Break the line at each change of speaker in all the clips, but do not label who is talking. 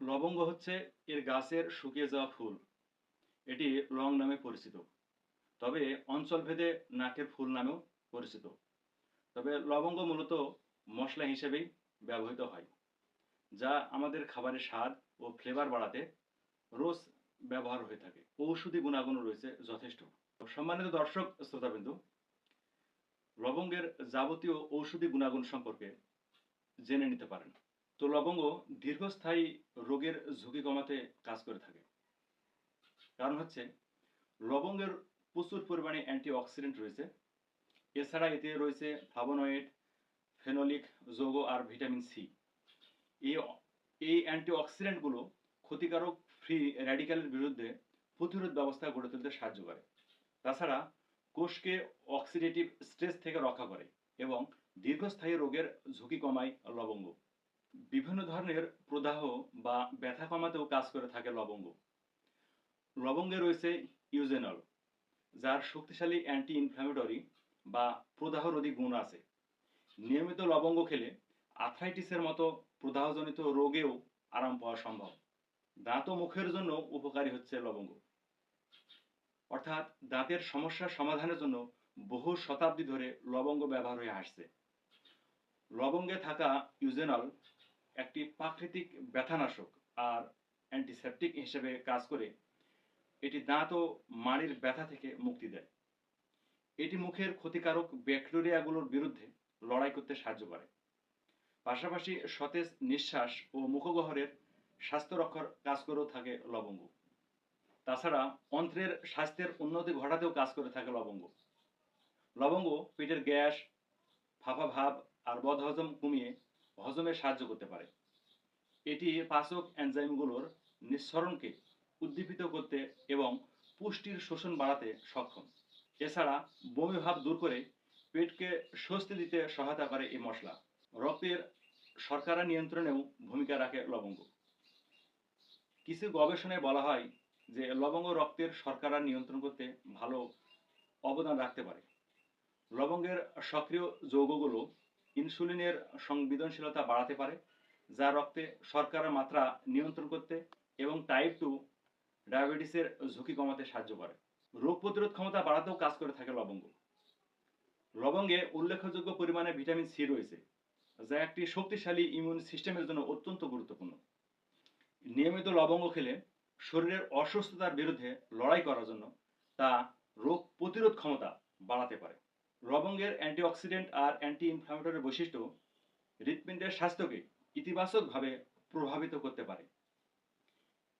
লবঙ্গ হচ্ছে এর গাছের শুকিয়ে যাওয়া ফুল। এটি লং নামে পরিচিত। তবে অঞ্চলভেদে নাকের ফুল নামেও পরিচিত। তবে লবঙ্গ মূলত মশলা হিসেবেই ব্যবহৃত হয়, যা আমাদের খাবারের স্বাদ ও ফ্লেভার বাড়াতে রোজ ব্যবহার হয়ে থাকে। ঔষধি গুণাগুণ রয়েছে যথেষ্ট। সম্মানিত দর্শক, শ্রোতাবিন্দু, লবঙ্গের যাবতীয় ঔষধি গুণাগুণ সম্পর্কে জেনে নিতে পারেন। তো লবঙ্গ দীর্ঘস্থায়ী রোগের ঝুঁকি কমাতে কাজ করে থাকে। কারণ হচ্ছে, লবঙ্গের প্রচুর পরিমাণে অ্যান্টিঅক্সিডেন্ট রয়েছে। এছাড়া এতে রয়েছে ফ্লাভোনয়েড ফেনোলিক যৌগ আর ভিটামিন সি। এই এই অ্যান্টিঅক্সিডেন্টগুলো ক্ষতিকারক ফ্রি র্যাডিক্যালের বিরুদ্ধে প্রতিরোধ ব্যবস্থা গড়ে তুলতে সাহায্য করে। তাছাড়া, কোষকে অক্সিডেটিভ স্ট্রেস থেকে রক্ষা করে এবং দীর্ঘস্থায়ী রোগের ঝুঁকি কমায় লবঙ্গ। বিভিন্ন ধরনের প্রদাহ বা ব্যথা কমাতেও কাজ করে থাকে লবঙ্গ। লবঙ্গে রয়েছে ইউজেনল, যার শক্তিশালী অ্যান্টি ইনফ্ল্যামেটরি বা প্রদাহরোধী গুণ আছে। নিয়মিত লবঙ্গ খেলে আর্থ্রাইটিসের মতো প্রদাহজনিত রোগেও আরাম পাওয়া সম্ভব। দাঁত ও মুখের জন্য উপকারী হচ্ছে লবঙ্গ। অর্থাৎ দাঁতের সমস্যার সমাধানের জন্য বহু শতাব্দী ধরে লবঙ্গ ব্যবহার হয়ে আসছে। লবঙ্গে থাকা ইউজেনল একটি প্রাকৃতিক ব্যথানাশক আর অ্যান্টিসেপটিক হিসেবে কাজ করে, এটি দাঁত ও মাড়ির ব্যথা থেকে মুক্তি দেয়। এটি মুখের ক্ষতিকারক ব্যাকটেরিয়াগুলোর বিরুদ্ধে লড়াই করতে সাহায্য করে। পাশাপাশি সতেজ নিঃশ্বাস ও মুখগহ্বরের স্বাস্থ্য রক্ষার কাজ করেও থাকে লবঙ্গ। তাছাড়া অন্ত্রের স্বাস্থ্যের উন্নতি ঘটাতেও কাজ করে থাকে লবঙ্গ। লবঙ্গ পেটের গ্যাস ফাফা ভাব আর বদহজম কমিয়ে হজমে সাহায্য করতে পারে। এটি পাচক এনজাইমগুলোর নিঃসরণকে উদ্দীপিত করতে এবং পুষ্টির শোষণ বাড়াতে সক্ষম। এছাড়া বমি ভাব দূর করে পেটকে স্বস্তি দিতে সহায়তা করে এই মশলা। রক্তের শর্করা নিয়ন্ত্রণেও ভূমিকা রাখে লবঙ্গ। কিছু গবেষণায় বলা হয় যে লবঙ্গ রক্তের শর্করা নিয়ন্ত্রণ করতে ভালো অবদান রাখতে পারে। লবঙ্গের সক্রিয় যৌগগুলো ইনসুলিনের সংবেদনশীলতা বাড়াতে পারে, যা রক্তে শর্করার মাত্রা নিয়ন্ত্রণ করতে এবং টাইপ টু ডায়াবেটিসের ঝুঁকি কমাতে সাহায্য করে। রোগ প্রতিরোধ ক্ষমতা বাড়াতেও কাজ করে থাকে লবঙ্গ। লবঙ্গে উল্লেখযোগ্য পরিমাণে ভিটামিন সি রয়েছে, যা একটি শক্তিশালী ইমিউন সিস্টেমের জন্য অত্যন্ত গুরুত্বপূর্ণ। নিয়মিত লবঙ্গ খেলে শরীরের অসুস্থতার বিরুদ্ধে লড়াই করার জন্য তা রোগ প্রতিরোধ ক্ষমতা বাড়াতে পারে। লবঙ্গের অ্যান্টিঅক্সিডেন্ট আর অ্যান্টি ইনফ্লামেটরি বৈশিষ্ট্য হৃৎপিণ্ডের স্বাস্থ্যকে ইতিবাচকভাবে প্রভাবিত করতে পারে।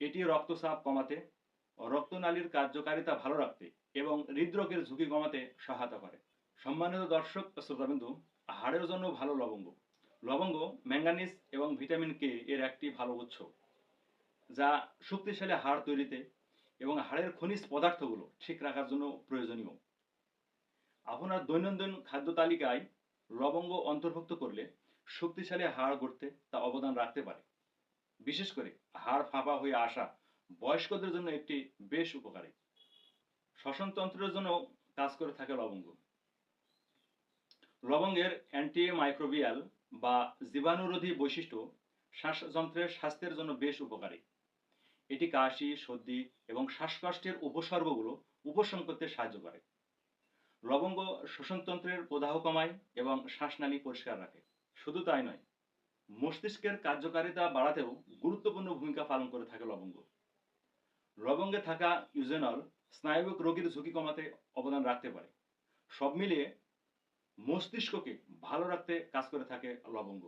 এটি রক্তচাপ কমাতে, রক্তনালীর কার্যকারিতা ভালো রাখতে এবং হৃদরোগের ঝুঁকি কমাতে সহায়তা করে। সম্মানিত দর্শক শ্রোতাবিন্দু, হাড়ের জন্য ভালো লবঙ্গ। লবঙ্গ, ম্যাঙ্গানিজ এবং ভিটামিন কে এর একটি ভালো উৎস, যা শক্তিশালী হাড় তৈরিতে এবং হাড়ের খনিজ পদার্থগুলো ঠিক রাখার জন্য প্রয়োজনীয়। আপনার দৈনন্দিন খাদ্য তালিকায় লবঙ্গ অন্তর্ভুক্ত করলে শক্তিশালী হাড় গড়তে তা অবদান রাখতে পারে। বিশেষ করে হাড় ফাঁপা হয়ে আসা বয়স্কদের জন্য একটি বেশ উপকারী। শ্বসনতন্ত্রের জন্য কাজ করে থাকে লবঙ্গ। লবঙ্গের অ্যান্টি মাইক্রোবিয়াল বা জীবাণুরোধী বৈশিষ্ট্য শ্বাসযন্ত্রের স্বাস্থ্যের জন্য বেশ উপকারী। এটি কাশি, সর্দি এবং শ্বাসকষ্টের উপসর্গগুলো উপশম করতে সাহায্য করে। লবঙ্গ শ্বসনতন্ত্রের প্রদাহ কমায় এবং শ্বাসনালী পরিষ্কার রাখে। শুধু তাই নয়, মস্তিষ্কের কার্যকারিতা বাড়াতেও গুরুত্বপূর্ণ ভূমিকা পালন করে থাকে লবঙ্গ। লবঙ্গে থাকা ইউজেনল স্নায়বিক রোগীর ঝুঁকি কমাতে অবদান রাখতে পারে। সব মিলিয়ে মস্তিষ্ককে ভালো রাখতে কাজ করে থাকে লবঙ্গ।